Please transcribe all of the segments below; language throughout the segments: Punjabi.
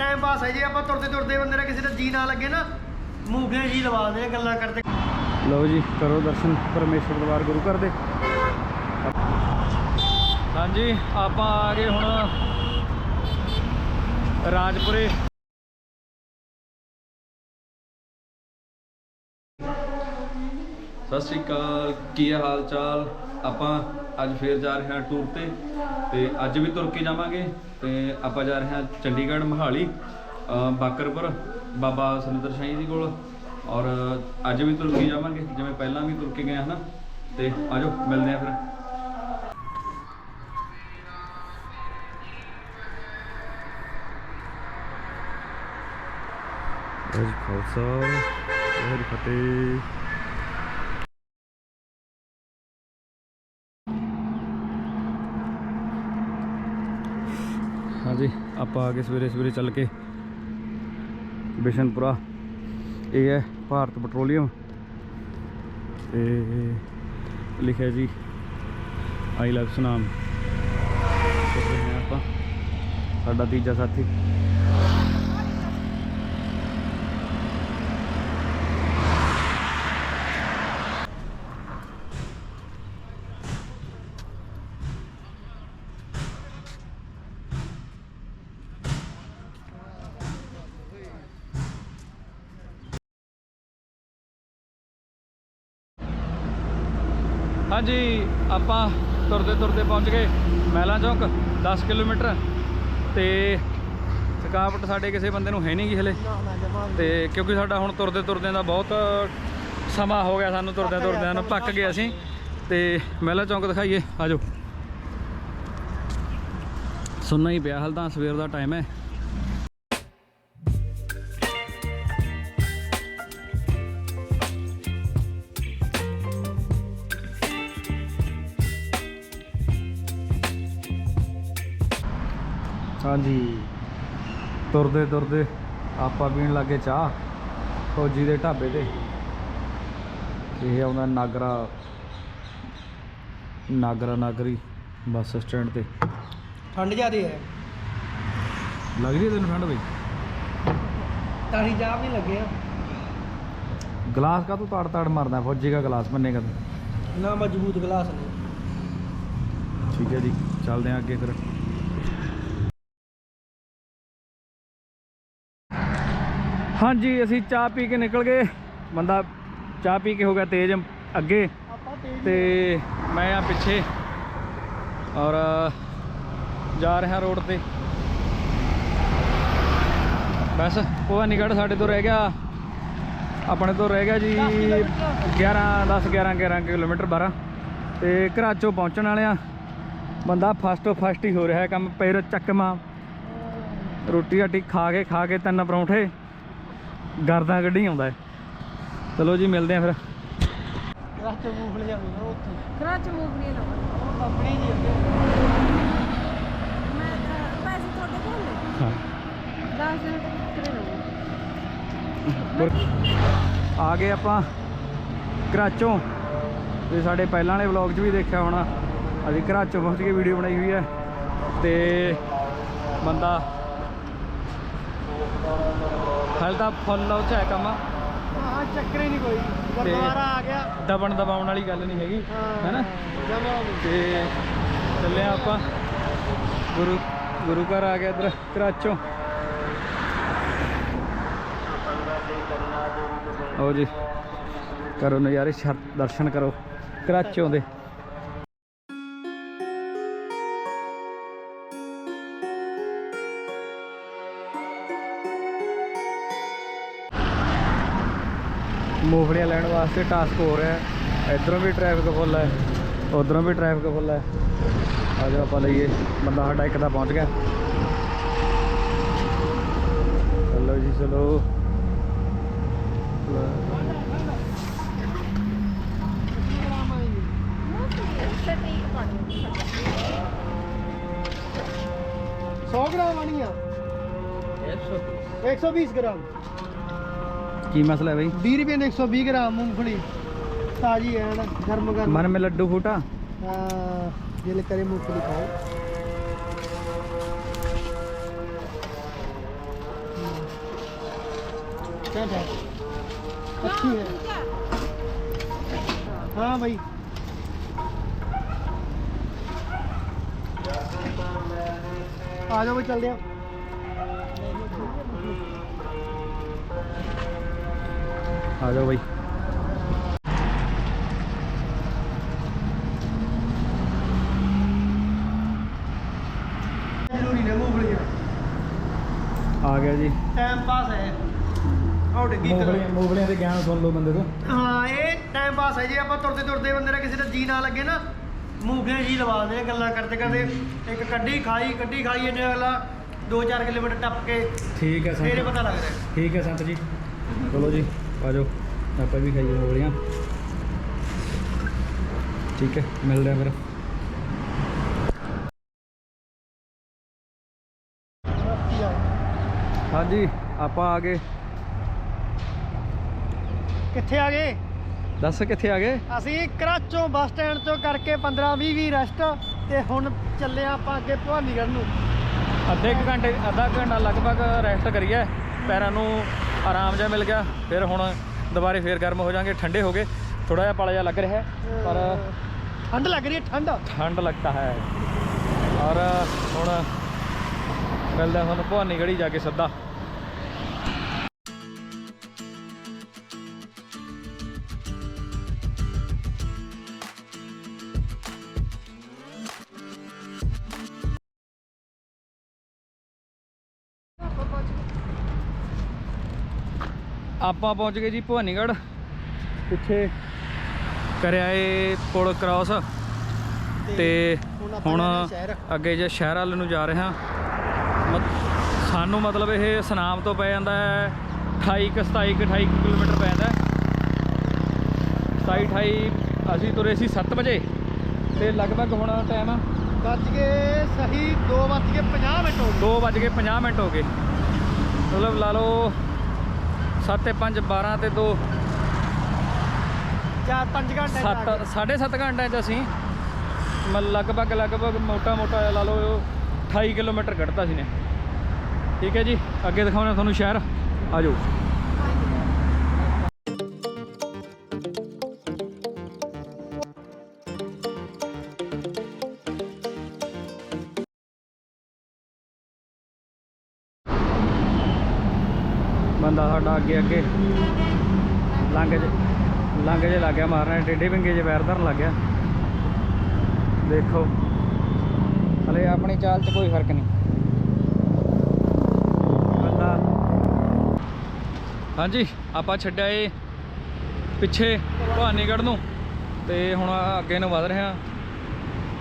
ਟਾਈਮ ਪਾਸ ਹੈ ਜੇ ਆਪਾਂ ਤੁਰਦੇ ਤੁਰਦੇ ਬੰਦੇ ਦਾ ਕਿਸੇ ਦਾ ਜੀ ਨਾ ਲੱਗੇ ਨਾ ਮੂੰਗੀਆਂ ਜੀ ਲਵਾ ਦੇ ਗੱਲਾਂ ਕਰਦੇ। ਲਓ ਜੀ ਕਰੋ ਦਰਸ਼ਨ ਪਰਮੇਸ਼ਵਰ ਦਰਬਾਰ ਗੁਰੂ ਘਰ ਦੇ। ਹਾਂਜੀ ਆਪਾਂ ਆ ਗਏ ਹੁਣ ਰਾਜਪੁਰੇ। ਸਤਿ ਸ਼੍ਰੀ ਅਕਾਲ ਕੀ ਹਾਲ ਚਾਲ? ਆਪਾਂ ਅੱਜ ਫੇਰ ਜਾ ਰਹੇ ਹਾਂ ਟੂਰ ਤੇ ਤੇ ਅੱਜ ਵੀ ਤੁਰ ਕੇ ਜਾਵਾਂਗੇ ਤੇ ਆਪਾਂ ਜਾ ਰਹੇ ਹਾਂ ਚੰਡੀਗੜ੍ਹ ਮਹਾਲੀ ਬਾਕਰਪੁਰ, ਬਾਬਾ ਸੁਰਿੰਦਰ ਸਾਈਂ ਜੀ ਕੋਲ ਔਰ ਅੱਜ ਵੀ ਤੁਰ ਕੇ ਜਾਵਾਂਗੇ, ਜਿਵੇਂ ਪਹਿਲਾਂ ਵੀ ਤੁਰ ਕੇ ਗਏ ਹਨਾ ਤੇ ਆਜੋ, ਮਿਲਦੇ ਆ ਫਿਰ। ਜੀ ਖਾਲਸਾ, ਵਾਹਿਗੁਰੂ ਫਤਿਹ। ਹਾਂਜੀ, ਆਪਾਂ ਆ ਕੇ ਸਵੇਰੇ ਸਵੇਰੇ ਚੱਲ ਕੇ ਬਿਸ਼ਨਪੁਰਾ। ਇਹ ਹੈ ਭਾਰਤ ਪੈਟਰੋਲੀਅਮ। ਤੇ ਲਿਖਿਆ ਜੀ, ਆਈ ਲਵ ਸੁਨਾਮ। ਆਪਾਂ, ਸਾਡਾ ਤੀਜਾ ਸਾਥੀ। ਹਾਂਜੀ ਆਪਾਂ ਤੁਰਦੇ ਤੁਰਦੇ ਪਹੁੰਚ ਗਏ ਮਹਿਲਾ ਚੌਕ 10 ਕਿਲੋਮੀਟਰ। ਤੇ ਥਕਾਵਟ ਸਾਡੇ ਕਿਸੇ ਬੰਦੇ ਨੂੰ ਹੈ ਨਹੀਂ ਗੀ ਹਲੇ। ਤੇ ਕਿਉਂਕਿ ਸਾਡਾ ਹੁਣ ਤੁਰਦੇ ਤੁਰਦਿਆਂ ਦਾ ਬਹੁਤ ਸਮਾਂ ਹੋ ਗਿਆ ਸਾਨੂੰ ਤੁਰਦਿਆਂ ਤੁਰਦਿਆਂ ਨੂੰ ਪੱਕ ਗਏ ਅਸੀਂ। ਤੇ ਮਹਿਲਾ ਚੌਕ ਦਿਖਾਈਏ ਆਜੋ ਸੁਣਨਾ ਹੀ ਪਿਆ ਹਾਲ ਤਾਂ ਸਵੇਰ ਦਾ ਟਾਈਮ ਹੈ। ਹਾਂਜੀ। ਤੁਰਦੇ ਤੁਰਦੇ ਆਪਾਂ ਪੀਣ ਲੱਗੇ ਚਾਹ ਫੌਜੀ ਦੇ ਢਾਬੇ ਤੇ। ਇਹ ਆਉਂਦਾ ਨਾਗਰਾ ਨਾਗਰਾ ਨਾਗਰੀ ਬੱਸ ਸਟੈਂਡ ਤੇ। ਠੰਡ ਜ਼ਿਆਦੀ ਹੈ। ਲੱਗਦੀ ਹੈ ਤੈਨੂੰ ਠੰਡ ਬਈ? ਤਾਂ ਹੀ ਜਾਮ ਨਹੀਂ ਲੱਗਿਆ ਗਲਾਸ ਕਾ ਤੂੰ ਤਾੜ ਤਾੜ ਮਾਰਦਾ ਫੌਜੀ ਦਾ ਗਲਾਸ ਮੰਨੇਗਾ ਤੂੰ? ਨਾ ਮਜ਼ਬੂਤ ਗਲਾਸ ਨੇ। ਠੀਕ ਹੈ ਜੀ ਚੱਲਦੇ ਹਾਂ ਅੱਗੇ ਫਿਰ। ਹਾਂਜੀ ਅਸੀਂ ਚਾਹ ਪੀ ਕੇ ਨਿਕਲ ਗਏ। ਬੰਦਾ ਚਾਹ ਪੀ ਕੇ ਹੋ ਗਿਆ ਤੇਜ਼ ਅੱਗੇ। ਤੇ ਮੈਂ ਆ ਪਿੱਛੇ। ਔਰ ਜਾ ਰਿਹਾ ਰੋਡ ਤੇ। ਬਸ ਭਵਾਨੀਗੜ੍ਹ ਸਾਡੇ ਤੋਂ ਰਹਿ ਗਿਆ। ਆਪਣੇ ਤੋਂ ਰਹਿ ਗਿਆ ਜੀ 11 10 11 11 ਕਿਲੋਮੀਟਰ 12 ਤੇ ਘਰਾਚੋਂ ਪਹੁੰਚਣ ਵਾਲੇ ਆ ਬੰਦਾ ਫਸਟ ਫਸਟ ਹੀ ਹੋ ਰਿਹਾ ਕੰਮ। ਪੈਰ ਚੱਕਮਾ। ਰੋਟੀ ਰਾਟੀ ਖਾ ਕੇ ਖਾ ਕੇ ਤਿੰਨ ਪਰੌਂਠੇ। ਗਰਦਾਂ ਕੱਢੀ ਆਉਂਦਾ ਹੈ। ਚਲੋ ਜੀ ਮਿਲਦੇ ਆ ਫਿਰ। ਰਸਤੇ ਮੂੰਗਫਲੀਆਂ ਹੋਈਆਂ ਉੱਥੇ। ਘਰਾਂ ਚ ਮੂੰਗਫਲੀਆਂ ਲਾਵਾਂ ਉਹ ਕੰਪਨੀ ਜੀ ਅੱਗੇ। ਮੈਂ ਤਾਂ ਪੈਸੇ ਤੁਹਾਡੇ ਕੋਲ ਨੇ? ਹਾਂ। 10 ਦਿਨ ਤੱਕ ਕਰੇ ਲਵਾਂ ਆ ਗਏ ਆਪਾਂ ਘਰਾਚੋਂ ਤੇ ਸਾਡੇ ਪਹਿਲਾਂ ਵਾਲੇ ਵਲੌਗ 'ਚ ਵੀ ਦੇਖਿਆ ਹੋਣਾ। ਅਸੀਂ ਘਰਾਚੋਂ ਪਹੁੰਚ ਕੇ ਵੀਡੀਓ ਬਣਾਈ ਹੋਈ ਹੈ। ਤੇ ਬੰਦਾ ਹਾਲ ਤਾਂ ਫੁੱਲ ਉਹ 'ਚ ਹੈ ਕੰਮ। ਹਾਂ ਚੱਕਰ ਹੀ ਨਹੀਂ ਕੋਈ। ਗੁਰਦੁਆਰਾ ਆ ਗਿਆ। ਦਬਣ ਦਬਾਉਣ ਵਾਲੀ ਗੱਲ ਨਹੀਂ ਹੈਗੀ ਹੈਨਾ? ਤੇ ਚੱਲੇ ਆਪਾਂ। ਗੁਰੂ ਗੁਰੂ ਘਰ ਆ ਗਿਆ ਇੱਧਰ ਘਰਾਚੋਂ ਆਓ ਜੀ ਕਰੋ ਨਜ਼ਾਰੇ ਦਰਸ਼ਨ ਕਰੋ। ਘਰਾਚੋਂ ਦੇ। ਮੂੰਗਫਲੀਆਂ ਲੈਣ ਵਾਸਤੇ ਟਾਸਕ ਹੋ ਰਿਹਾ ਹੈ ਇਧਰੋਂ ਵੀ ਟ੍ਰੈਫਿਕ ਫੁੱਲ ਹੈ ਉਧਰੋਂ ਵੀ ਟ੍ਰੈਫਿਕ ਫੁੱਲ ਹੈ ਆ ਜਾਓ ਆਪਾਂ ਲਈਏ ਬੰਦਾ ਸਾਡਾ ਇੱਕ ਤਾਂ ਪਹੁੰਚ ਗਿਆ ਚਲੋ ਜੀ ਚਲੋ ਸੱਟੀ ਪਾਣੀ 100 ਗ੍ਰਾਮ ਆਣੀ ਆ 120 ਗ੍ਰਾਮ ਕੀ ਮਸਲਾ ਹੈ ਬਈ? 20 ਰੁਪਏ ਦੇ 120 ਗ੍ਰਾਮ ਮੂੰਗਫਲੀ। ਤਾਜੀ ਐਨ ਗਰਮ ਗਰਮ। ਮਨ ਮੇ ਲੱਡੂ ਫੂਟਾ? ਹਾਂ ਦਿਲ ਕਰੇ ਮੂੰਗਫਲੀ ਖਾਓ। ਹੈ। ਹਾਂ। ਬਈ। ਆ ਜਾਓ ਬਈ ਚੱਲਦੇ ਆ ਆ ਜਾਓ ਬਾਈ। ਆ। ਗਿਆ ਜੀ। ਟਾਈਮ ਪਾਸ ਹੈ। ਆਉ ਡਿੱਗੀ ਕਰੋ ਮੋਗਲੇ ਦੇ ਗਿਆਨ ਸੁਣ ਲਓ ਬੰਦੇ ਤੋਂ। ਹਾਂ ਇਹ ਟਾਈਮ ਪਾਸ ਹੈ ਜੇ। ਆਪਾਂ ਤੁਰਦੇ ਤੁਰਦੇ ਬੰਦੇ ਦਾ ਕਿਸੇ ਦਾ ਜੀ ਨਾ ਲੱਗੇ ਨਾ ਮੂਗਲੇ ਜੀ ਲਵਾ ਦੇ ਗੱਲਾਂ ਕਰਦੇ ਕਰਦੇ। ਇੱਕ ਕੱਢੀ ਖਾਈ ਕੱਢੀ ਖਾਈ ਇਹਨੇ ਅਗਲਾ 2-4 ਕਿਲੋਮੀਟਰ ਟੱਪ ਕੇ ਠੀਕ ਹੈ ਸੰਤ ਫਿਰ ਪਤਾ ਲੱਗਦਾ। ਠੀਕ ਹੈ ਸੰਤ ਜੀ। ਚਲੋ ਜੀ। ਆ ਜਾਓ ਆਪਾਂ ਵੀ ਖਾਈਏ ਮੂੰਗਫਲੀਆਂ ਠੀਕ ਹੈ ਮਿਲਦੇ ਆ ਫਿਰ। ਹਾਂਜੀ ਆਪਾਂ ਆ ਗਏ। ਕਿੱਥੇ ਆ ਗਏ? ਦੱਸ ਕਿੱਥੇ ਆ ਗਏ? ਅਸੀਂ ਕਰਾਚੋਂ ਬੱਸ ਸਟੈਂਡ ਤੋਂ ਕਰਕੇ 15-20 ਵੀ ਰੈਸਟ ਤੇ ਹੁਣ ਚੱਲੇ ਹਾਂ ਆਪਾਂ ਅੱਗੇ ਭਵਾਨੀਗੜ੍ਹ ਨੂੰ। ਅੱਧੇ ਘੰਟੇ ਅੱਧਾ ਘੰਟਾ ਲਗਭਗ ਰੈਸਟ ਕਰੀਏ। ਪੈਰਾਂ ਨੂੰ ਆਰਾਮ ਜਿਹਾ ਮਿਲ ਗਿਆ। ਫਿਰ ਹੁਣ ਦੁਬਾਰੇ ਫੇਰ ਗਰਮ ਹੋ ਜਾਾਂਗੇ ਠੰਡੇ ਹੋ ਗਏ। ਥੋੜਾ ਜਿਹਾ ਪਾਲਾ ਜਿਹਾ ਲੱਗ ਰਿਹਾ ਹੈ ਪਰ ਠੰਡ ਲੱਗ ਰਹੀ ਹੈ ਠੰਡ। ਠੰਡ ਲੱਗਦਾ ਹੈ। ਔਰ ਹੁਣ ਮਿਲਦੇ ਹਾਂ ਤੁਹਾਨੂੰ ਭਵਾਨੀ ਗੜੀ ਜਾ ਕੇ ਸਿੱਧਾ। ਆਪਾਂ ਪਹੁੰਚ ਗਏ ਜੀ ਭਵਾਨੀਗੜ੍ਹ। ਪਿੱਛੇ ਕਰਿਆ ਏ ਪੁਲ ਕ੍ਰਾਸ ਤੇ ਹੁਣ। ਅੱਗੇ ਜੇ ਸ਼ਹਿਰ ਵੱਲ ਨੂੰ ਜਾ ਰਹੇ ਹਾਂ। ਸਾਨੂੰ ਮਤਲਬ ਇਹ ਸਨਾਮ ਤੋਂ ਪੈ ਜਾਂਦਾ ਹੈ 28 ਕੁ 27 ਕੁ 28 ਕੁ ਕਿਲੋਮੀਟਰ ਪੈ ਜਾਂਦਾ ਹੈ। 27 28 ਅਸੀਂ ਤੁਰੇ ਸੀ 7 ਵਜੇ। ਤੇ ਲਗਭਗ ਹੁਣ ਟਾਈਮ ਵੱਜ ਗਏ ਸਹੀ 2 ਵੱਜ ਕੇ 50 ਮਿੰਟ ਹੋ ਗਏ। 2 ਵੱਜ ਕੇ 50 ਮਿੰਟ ਹੋ ਗਏ। ਮਤਲਬ ਲਾ ਲਓ 7 ਤੇ 5 12 ਤੇ 2 ਚਾਰ 5 ਘੰਟੇ 7 7.5 ਘੰਟਿਆਂ 'ਚ ਅਸੀਂ ਮ- ਲਗਭਗ ਲਗਭਗ ਮੋਟਾ ਮੋਟਾ ਲਾ ਲਓ 28 ਕਿਲੋਮੀਟਰ ਕੱਢਤਾ ਸੀ ਨੇ। ਠੀਕ ਹੈ ਜੀ ਅੱਗੇ ਦਿਖਾਉਣਾ ਤੁਹਾਨੂੰ ਸ਼ਹਿਰ। ਆ ਬੰਦਾ ਸਾਡਾ ਅੱਗੇ ਅੱਗੇ ਲੰਘ ਜੇ ਲੰਘ ਜੇ ਲੱਗ ਗਿਆ ਮਾਰਨਾ ਟੇਡੇ ਵਿੰਗੇ ਜੇ ਪੈਰ ਧਰਨ ਲੱਗ ਗਿਆ। ਦੇਖੋ, ਹਲੇ ਆਪਣੀ ਚਾਲ 'ਚ ਕੋਈ ਫ਼ਰਕ ਨਹੀਂ। ਬੰਦਾ ਹਾਂਜੀ, ਆਪਾਂ ਛੱਡਿਆ ਏ ਪਿੱਛੇ ਭਵਾਨੀਗੜ੍ਹ ਨੂੰ ਤੇ ਹੁਣ ਅੱਗੇ ਨੂੰ ਵਧ ਰਹੇ ਹਾਂ।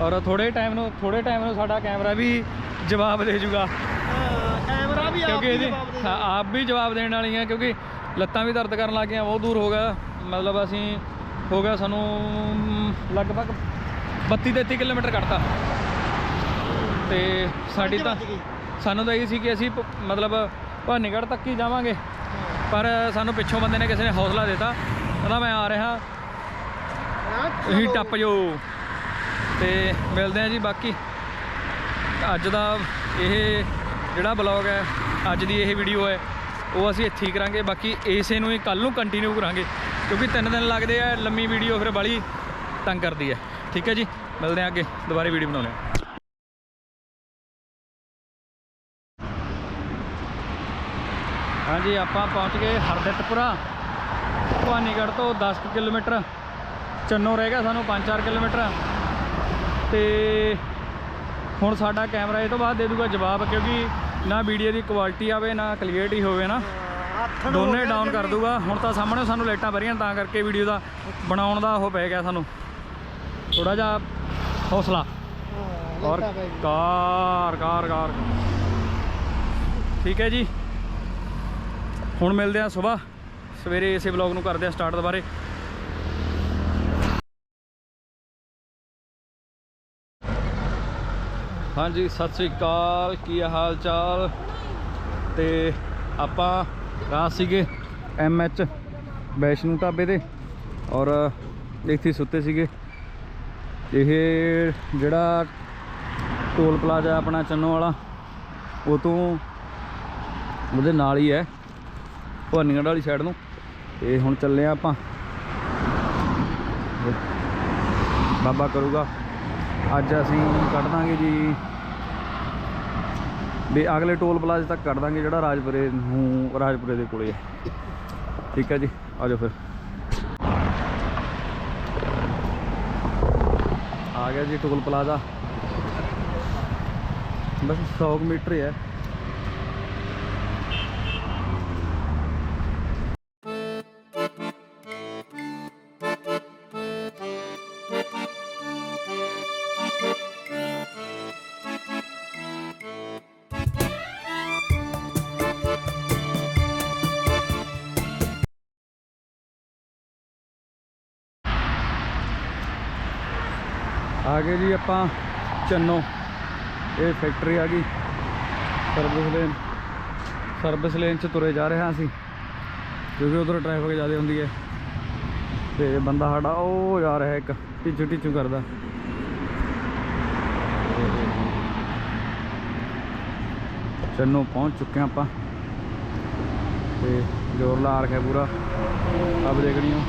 ਔਰ ਥੋੜੇ ਟਾਈਮ ਨੂੰ ਥੋੜੇ ਟਾਈਮ ਨੂੰ ਸਾਡਾ ਕੈਮਰਾ ਵੀ ਜਵਾਬ ਦੇ ਜੂਗਾ। ਵੀ ਆਪ ਕਿਉਂਕਿ ਹੀ ਇਹਦੀ ਹਾਂ, ਆਪ ਵੀ ਜਵਾਬ ਦੇਣ ਵਾਲੀਆਂ ਕਿਉਂਕਿ ਲੱਤਾਂ ਵੀ ਦਰਦ ਕਰਨ ਲੱਗ ਗਈਆਂ ਬਹੁਤ ਦੂਰ ਹੋ ਗਿਆ। ਮਤਲਬ ਅਸੀਂ ਹੋ ਗਿਆ ਸਾਨੂੰ ਲਗਭਗ 32 33 ਕਿਲੋਮੀਟਰ ਕੱਢਤਾ। ਤੇ ਸਾਡੀ ਤਾਂ। ਸਾਨੂੰ ਤਾਂ ਇਹ ਸੀ ਕਿ ਅਸੀਂ ਮਤਲਬ ਭਾਨੀਗੜ੍ਹ ਤੱਕ ਹੀ ਜਾਵਾਂਗੇ। ਪਰ ਸਾਨੂੰ ਪਿੱਛੋਂ ਬੰਦੇ ਨੇ ਕਿਸੇ ਨੇ ਹੌਸਲਾ ਦਿੱਤਾ। ਕਹਿੰਦਾ ਮੈਂ ਆ ਰਿਹਾ। ਹਾਂ, ਤੁਸੀਂ। ਟੱਪ ਜਾਓ। ਤੇ ਮਿਲਦੇ ਆ ਜੀ ਬਾਕੀ। ਅੱਜ ਦਾ ਇਹ ਜਿਹੜਾ ਬਲੌਗ ਹੈ ਅੱਜ ਦੀ ਇਹ ਵੀਡੀਓ ਹੈ, ਉਹ ਅਸੀਂ ਇੱਥੇ ਹੀ ਕਰਾਂਗੇ, ਬਾਕੀ ਇਸੇ ਨੂੰ ਹੀ ਕੱਲ ਨੂੰ ਕੰਟੀਨਿਊ ਕਰਾਂਗੇ, ਕਿਉਂਕਿ ਤਿੰਨ ਦਿਨ ਲੱਗਦੇ ਆ, ਲੰਮੀ ਵੀਡੀਓ ਫਿਰ ਬੜੀ ਤੰਗ ਕਰਦੀ ਹੈ। ਠੀਕ ਹੈ ਜੀ, ਮਿਲਦੇ ਆ ਅੱਗੇ, ਦੁਬਾਰੇ ਵੀਡੀਓ ਬਣਾਉਂਦੇ ਆ ਹਾਂਜੀ, ਆਪਾਂ ਪਹੁੰਚ ਗਏ ਹਰਦਿੱਤਪੁਰਾ, ਭਵਾਨੀਗੜ੍ਹ ਤੋਂ 10 ਕੁ ਕਿਲੋਮੀਟਰ, ਚੰਨੋ ਰਹਿ ਗਿਆ ਸਾਨੂੰ 5-4 ਕਿਲੋਮੀਟਰ। ਤੇ ਹੁਣ ਸਾਡਾ ਕੈਮਰਾ ਇਹ ਤੋਂ ਬਾਅਦ ਦੇ ਦੂਗਾ ਜਵਾਬ, ਕਿਉਂਕਿ ਨਾ ਵੀਡੀਓ ਦੀ ਕੁਆਲਿਟੀ ਆਵੇ, ਨਾ ਕਲੀਅਰਟੀ ਹੋਵੇ ਨਾ। ਦੋਨੇ ਡਾਊਨ ਕਰ ਦੂਗਾ ਹੁਣ ਤਾਂ ਸਾਹਮਣੇ ਸਾਨੂੰ ਲਾਈਟਾਂ ਭਰੀਆਂ ਤਾਂ ਕਰਕੇ ਵੀਡੀਓ ਦਾ ਬਣਾਉਣ ਦਾ ਉਹ ਪੈ ਗਿਆ ਸਾਨੂੰ। ਥੋੜਾ ਜਿਹਾ ਹੌਸਲਾ। ਔਰ ਕਾਰ ਕਾਰ ਕਾਰ। ਠੀਕ ਹੈ ਜੀ। ਹੁਣ ਮਿਲਦੇ ਆ ਸਵੇਰ ਸਵੇਰੇ ਇਸੇ ਵਲੌਗ ਨੂੰ ਕਰਦੇ ਆ ਸਟਾਰਟ ਦੁਬਾਰੇ। ਹਾਂਜੀ, ਸਤਿ ਸ੍ਰੀ ਅਕਾਲ। ਕੀ ਹਾਲ ਚਾਲ ਤੇ ਆਪਾਂ ਰਾਤ ਸੀਗੇ ਐਮ ਐਚ ਵੈਸ਼ਨੂ ਢਾਬੇ ਦੇ ਔਰ ਇੱਥੇ ਸੁੱਤੇ ਸੀਗੇ। ਇਹ ਜਿਹੜਾ ਟੋਲ ਪਲਾਜ਼ਾ ਆਪਣਾ ਚੰਨੋ ਵਾਲਾ, ਉਹ ਤੋਂ ਉਹਦੇ ਨਾਲ ਹੀ ਹੈ, ਭਵਾਨੀਗੜ੍ਹ ਵਾਲੀ ਸਾਈਡ ਨੂੰ। ਤੇ ਹੁਣ ਚੱਲੇ ਆ ਆਪਾਂ। ਬਾਬਾ ਕਰੂਗਾ। ਅੱਜ ਅਸੀਂ ਕੱਢ ਦਾਂਗੇ ਜੀ। ਵੀ ਅਗਲੇ ਟੋਲ ਪਲਾਜ਼ੇ ਤੱਕ ਕੱਢ ਦਾਂਗੇ ਜਿਹੜਾ ਰਾਜਪੁਰੇ ਨੂੰ, ਰਾਜਪੁਰੇ ਦੇ ਕੋਲੇ ਹੈ ਠੀਕ ਹੈ ਜੀ, ਆ ਜਾਓ ਫਿਰ। ਆ ਗਿਆ ਜੀ ਟੋਲ ਪਲਾਜ਼ਾ। ਬਸ 100 ਕੁ ਮੀਟਰ ਹੈ। ਆ ਗਏ ਜੀ ਆਪਾਂ ਚੰਨੋ। ਇਹ ਫੈਕਟਰੀ ਆ ਗਈ। ਸਰਵਿਸ ਲੇਨ ਸਰਵਿਸ ਲੇਨ 'ਚ ਤੁਰੇ ਜਾ ਰਹੇ ਹਾਂ ਅਸੀਂ। ਕਿਉਂਕਿ ਉਧਰ ਟ੍ਰੈਫਿਕ ਜ਼ਿਆਦਾ ਹੁੰਦੀ ਹੈ। ਤੇ ਬੰਦਾ ਸਾਡਾ ਉਹ ਜਾ ਰਿਹਾ ਇੱਕ, ਟਿਚੂ ਟਿਚੂ ਕਰਦਾ। ਚੰਨੋ ਪਹੁੰਚ ਚੁੱਕੇ ਹਾਂ ਆਪਾਂ। ਤੇ ਜ਼ੋਰ ਲਾ ਰੱਖਿਆ ਪੂਰਾ। ਅਬ ਦੇਖਣੀ ਹੋ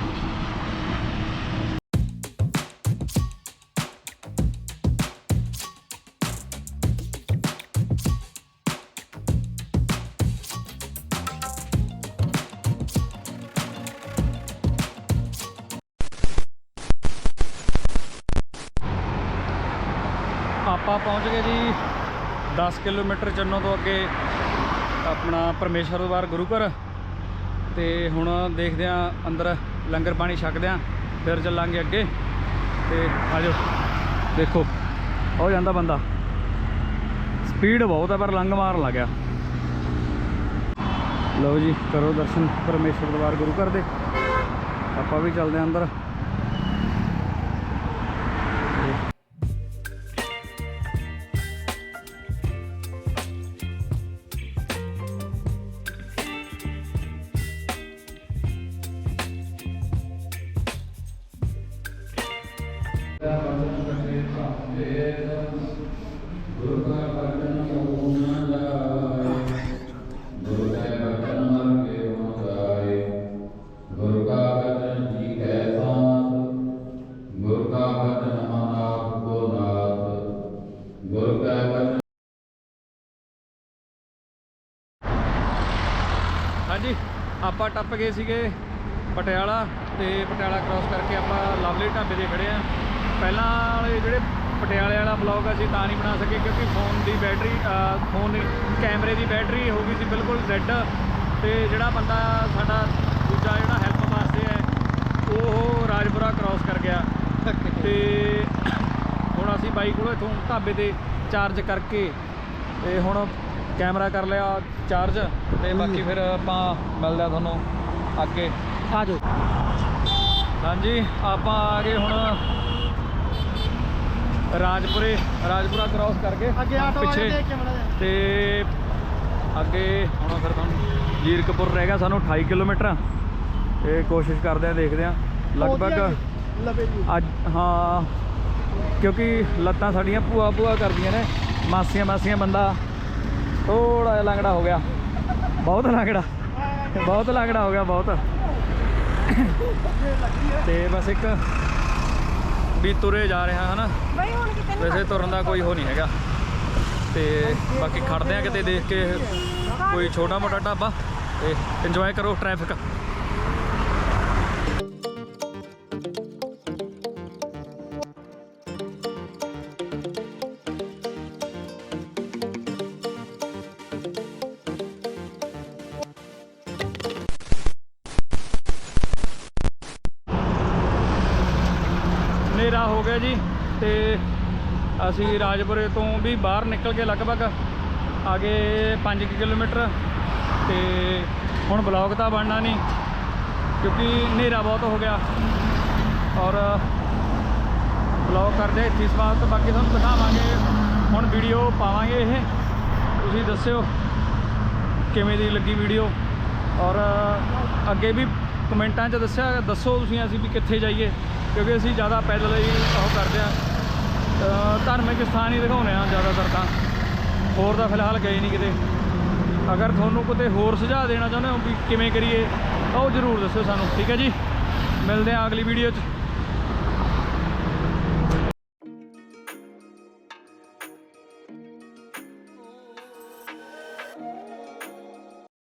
ਪਹੁੰਚ ਗਏ ਜੀ। 10 ਕਿਲੋਮੀਟਰ ਚੰਨੋ ਤੋਂ ਅੱਗੇ ਆਪਣਾ ਪਰਮੇਸ਼ਵਰਵਾਰ ਗੁਰੂ ਘਰ। ਤੇ ਹੁਣ ਦੇਖਦੇ ਆਂ ਅੰਦਰ ਲੰਗਰ ਪਾਣੀ ਛਕਦੇ ਆਂ ਫਿਰ ਚੱਲਾਂਗੇ ਅੱਗੇ। ਤੇ ਆਜੋ ਦੇਖੋ, ਹੋ ਜਾਂਦਾ ਬੰਦਾ। ਸਪੀਡ ਬਹੁਤ ਹੈ ਪਰ ਲੰਘ ਮਾਰਨ ਲੱਗਿਆ ਲਓ ਜੀ, ਕਰੋ ਦਰਸ਼ਨ ਪਰਮੇਸ਼ਵਰ ਦਰਬਾਰ ਗੁਰੂ ਘਰ ਦੇ। ਆਪਾਂ ਵੀ ਚੱਲਦੇ ਆਂ ਅੰਦਰ। ਹਾਂਜੀ, ਆਪਾਂ ਟੱਪ ਗਏ ਸੀਗੇ ਪਟਿਆਲਾ ਤੇ ਪਟਿਆਲਾ ਕ੍ਰਾਸ ਕਰਕੇ ਆਪਾਂ ਲਵਲੀ ਢਾਬੇ ਦੇ ਖੜੇ ਆ ਪਹਿਲਾਂ ਵਾਲੇ ਜਿਹੜੇ ਪਟਿਆਲੇ ਵਾਲਾ ਬਲੌਗ ਅਸੀਂ ਤਾਂ ਨਹੀਂ ਬਣਾ ਸਕੇ ਕਿਉਂਕਿ ਫੋਨ ਦੀ ਬੈਟਰੀ ਫੋਨ ਕੈਮਰੇ ਦੀ ਬੈਟਰੀ ਹੋ ਗਈ ਸੀ ਬਿਲਕੁਲ ਡੈੱਡ ਤੇ ਜਿਹੜਾ ਬੰਦਾ ਸਾਡਾ ਦੂਜਾ ਜਿਹੜਾ ਹੈਲਪ ਵਾਸਤੇ ਹੈ ਉਹ ਰਾਜਪੁਰਾ ਕ੍ਰਾਸ ਕਰ ਗਿਆ। ਤੇ ਹੁਣ ਅਸੀਂ ਬਾਈ ਕੋਲੋਂ ਇਥੋਂ ਢਾਬੇ ਤੇ ਚਾਰਜ ਕਰਕੇ ਤੇ ਹੁਣ ਕੈਮਰਾ ਕਰ ਲਿਆ ਚਾਰਜ ਤੇ ਬਾਕੀ ਫਿਰ ਆਪਾਂ ਮਿਲਦੇ ਆ ਤੁਹਾਨੂੰ ਅੱਗੇ। ਆ ਜਾਓ। ਹਾਂਜੀ ਆਪਾਂ ਆ ਗਏ ਹੁਣ ਰਾਜਪੁਰੇ ਰਾਜਪੁਰਾ ਕ੍ਰਾਸ ਕਰਕੇ ਅੱਗੇ ਆਟੋ ਵਾਲੇ ਦੇਖ ਕੇ ਮੜਾ ਤੇ ਅੱਗੇ ਹੁਣ ਫਿਰ ਤੁਹਾਨੂੰ ਜੀਰਕਪੁਰ ਰਹਿ ਗਿਆ ਸਾਨੂੰ 28 ਕਿਲੋਮੀਟਰ। ਇਹ ਕੋਸ਼ਿਸ਼ ਕਰਦੇ ਆ ਦੇਖਦੇ ਆ। ਲਗਭਗ ਅੱਜ ਹਾਂ ਕਿਉਂਕਿ ਲੱਤਾਂ ਸਾਡੀਆਂ ਭੂਆ ਭੂਆ ਕਰਦੀਆਂ ਨੇ। ਮਾਸੀਆਂ ਮਾਸੀਆਂ ਬੰਦਾ ਥੋੜਾ ਜਿਹਾ ਲੰਗੜਾ ਹੋ ਗਿਆ। ਬਹੁਤ ਲੰਗੜਾ ਬਹੁਤ ਲੰਗੜਾ ਹੋ ਗਿਆ ਬਹੁਤ। ਤੇ ਬਸ ਇੱਕ ਵੀ ਤੁਰੇ ਜਾ ਰਿਹਾ ਹਨਾ? ਬਈ ਹੁਣ ਕਿਤੇ ਨਹੀਂ ਵੈਸੇ ਤੁਰਨ ਦਾ ਕੋਈ ਹੋ ਨਹੀਂ ਹੈਗਾ। ਤੇ ਬਾਕੀ ਖੜਦੇ ਆ ਕਿਤੇ ਦੇਖ ਕੇ ਕੋਈ ਛੋਟਾ ਮੋਟਾ ਢਾਬਾ ਤੇ ਇੰਜੋਏ ਕਰੋ ਟ੍ਰੈਫਿਕ ਹਨੇਰਾ ਹੋ ਗਿਆ ਜੀ ਤੇ ਅਸੀਂ ਰਾਜਪੁਰੇ ਤੋਂ ਵੀ ਬਾਹਰ ਨਿਕਲ ਕੇ ਲਗਭਗ ਆਗੇ 5 ਕਿਲੋਮੀਟਰ ਤੇ ਹੁਣ ਬਲੌਗ ਤਾਂ ਬਣਨਾ ਨਹੀਂ, ਕਿਉਂਕਿ ਹਨੇਰਾ ਬਹੁਤ ਹੋ ਗਿਆ। ਔਰ ਬਲੌਗ ਕਰਦੇ ਇੱਥੇ ਸਮਾਪਤ ਬਾਕੀ ਤੁਹਾਨੂੰ ਦਿਖਾਵਾਂਗੇ, ਹੁਣ ਵੀਡੀਓ ਪਾਵਾਂਗੇ ਇਹ। ਤੁਸੀਂ ਦੱਸਿਓ ਕਿਵੇਂ ਦੀ ਲੱਗੀ ਵੀਡੀਓ। ਔਰ ਅੱਗੇ ਵੀ ਕਮੈਂਟਾਂ 'ਚ ਦੱਸਿਆ, ਦੱਸੋ ਤੁਸੀਂ ਅਸੀਂ ਵੀ ਕਿੱਥੇ ਜਾਈਏ। ਕਿਉਂਕਿ ਅਸੀਂ ਜ਼ਿਆਦਾ ਪੈਦਲ ਹੀ ਉਹ ਕਰਦੇ ਆ ਧਾਰਮਿਕ ਸਥਾਨ ਹੀ ਦਿਖਾਉਂਦੇ ਆ ਜ਼ਿਆਦਾਤਰ ਤਾਂ। ਹੋਰ ਤਾਂ ਫਿਲਹਾਲ ਗਏ ਨਹੀਂ ਕਿਤੇ। ਅਗਰ ਤੁਹਾਨੂੰ ਕਿਤੇ ਹੋਰ ਸੁਝਾਅ ਦੇਣਾ ਚਾਹੁੰਦੇ ਹੋ ਵੀ ਕਿਵੇਂ ਕਰੀਏ ਤਾਂ ਉਹ ਜ਼ਰੂਰ ਦੱਸਿਓ ਸਾਨੂੰ। ਠੀਕ ਹੈ ਜੀ? ਮਿਲਦੇ ਹਾਂ ਅਗਲੀ ਵੀਡੀਓ 'ਚ।